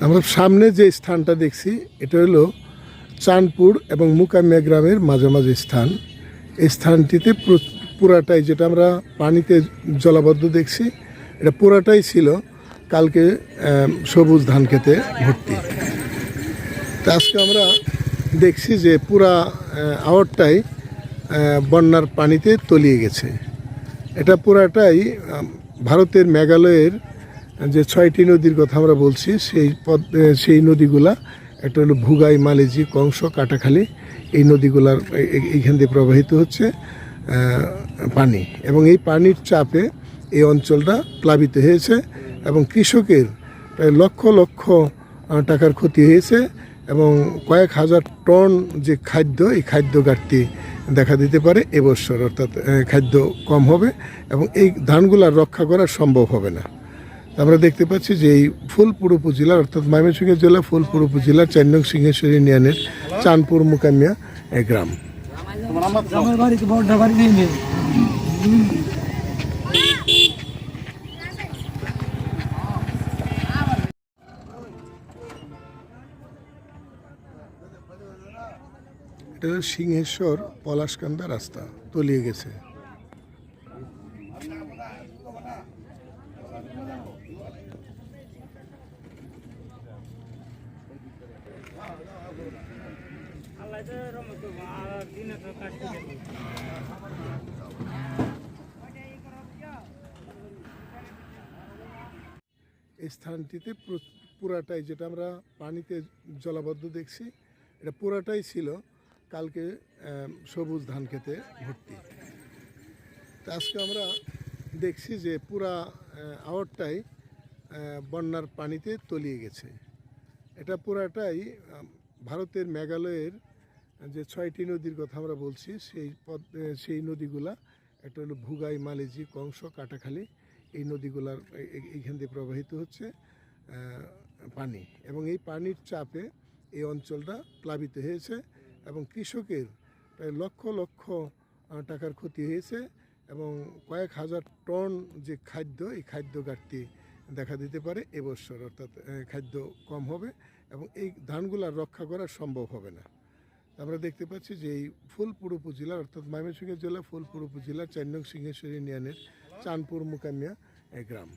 আমরা সামনে যে স্থানটা দেখছি, এটা হলো চাঁদপুর এবং মুকামিয়া গ্রামের মাঝামাঝি স্থান। এই স্থানটিতে প্র- পুরাটাই যেটা আমরা পানিতে জলাবদ্ধ দেখছি, এটা পুরাটাই ছিল কালকে সবুজ ধান খেতে ভর্তি। তা আজকে আমরা দেখছি যে পুরা আওয়ারটাই বন্যার পানিতে তলিয়ে গেছে। এটা পুরাটাই ভারতের মেঘালয়ের যে ছয়টি নদীর কথা আমরা বলছি, সেই পদ সেই নদীগুলা, একটা হলো ভুগাই, মালেজি, কংস, কাটাখালী, এই নদীগুলার এইখান দিয়ে প্রবাহিত হচ্ছে পানি। এবং এই পানির চাপে এই অঞ্চলটা প্লাবিত হয়েছে এবং কৃষকের প্রায় লক্ষ লক্ষ টাকার ক্ষতি হয়েছে এবং কয়েক হাজার টন যে খাদ্য, এই খাদ্য ঘাটতি দেখা দিতে পারে এবছর, অর্থাৎ খাদ্য কম হবে এবং এই ধানগুলা রক্ষা করা সম্ভব হবে না। আমরা দেখতে পাচ্ছি যে এই ফুলপুর উপজেলার অর্থাৎ ময়মনসিংহ জেলা, ফুলপুর উপজেলার চার নং সিংহেশ্বরী ইউনিয়নের চাঁদপুর মুকামিয়া এ গ্রাম। এটা সিংহেশ্বর পলাশকান্দা রাস্তা, তলিয়ে গেছে। এই স্থানটিতে পুরাটাই যেটা আমরা পানিতে জলাবদ্ধ দেখছি, এটা পুরাটাই ছিল কালকে সবুজ ধান খেতে ভর্তি। আজকে আমরা দেখছি যে পুরা আওয়ারটাই বন্যার পানিতে তলিয়ে গেছে। এটা পুরাটাই ভারতের মেঘালয়ের যে ছয়টি নদীর কথা আমরা বলছি, সেই পদ সেই নদীগুলা, একটা হলো ভুগাই, মালেজি, কংস, কাটাখালী, এই নদীগুলার এইখান দিয়ে প্রবাহিত হচ্ছে পানি। এবং এই পানির চাপে এই অঞ্চলটা প্লাবিত হয়েছে এবং কৃষকের প্রায় লক্ষ লক্ষ টাকার ক্ষতি হয়েছে এবং কয়েক হাজার টন যে খাদ্য, এই খাদ্য ঘাটতি দেখা দিতে পারে এবছর, অর্থাৎ খাদ্য কম হবে এবং এই ধানগুলা রক্ষা করা সম্ভব হবে না। আমরা দেখতে পাচ্ছি যে এই ফুলপুর উপজেলা, অর্থাৎ ময়মনসিংহ জেলা, ফুলপুর উপজেলা, চার নং সিংহেশ্বরী ইউনিয়নের চাঁদপুর মুকামিয়া গ্রাম।